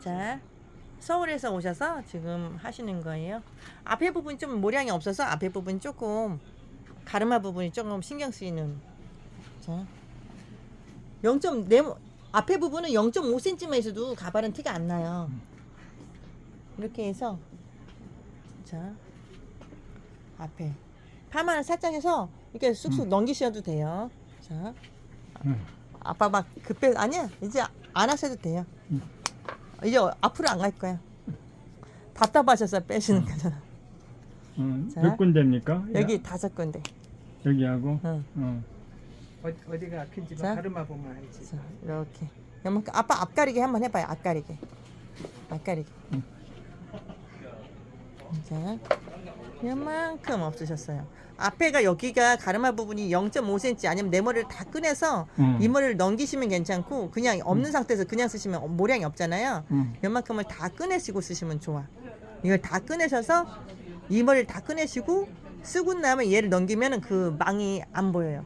자, 서울에서 오셔서 지금 하시는 거예요. 앞에 부분 좀 모량이 없어서 앞에 부분 조금 가르마 부분이 조금 신경 쓰이는. 자, 0.4 앞에 부분은 0.5cm에서도 가발은 티가 안 나요. 이렇게 해서 자 앞에 파마를 살짝 해서 이렇게 쑥쑥 넘기셔도 돼요. 자, 응. 아빠 막 급해 아니야 이제 안 하셔도 돼요. 이제 앞으로 안 갈 거야. 답답하셔서 빼시는 거잖아. 어, 자. 몇 군데입니까? 여기 야, 다섯 군데. 여기하고. 응. 어. 어디, 어디가 아픈지 자. 가르마 보면 알지. 자 이렇게. 요만큼 아빠 앞가리기 한번 해봐요. 앞가리기. 앞가리기. 응. 자 요만큼 없으셨어요. 앞에가 여기가 가르마 부분이 0.5cm 아니면 내 머리를 다 꺼내서 응. 이 머리를 넘기시면 괜찮고 그냥 없는 상태에서 그냥 쓰시면 모량이 없잖아요. 응. 요만큼을 다 꺼내시고 쓰시면 좋아. 이걸 다 꺼내셔서 이 머리를 다 꺼내시고 쓰고 나면 얘를 넘기면은 그 망이 안 보여요.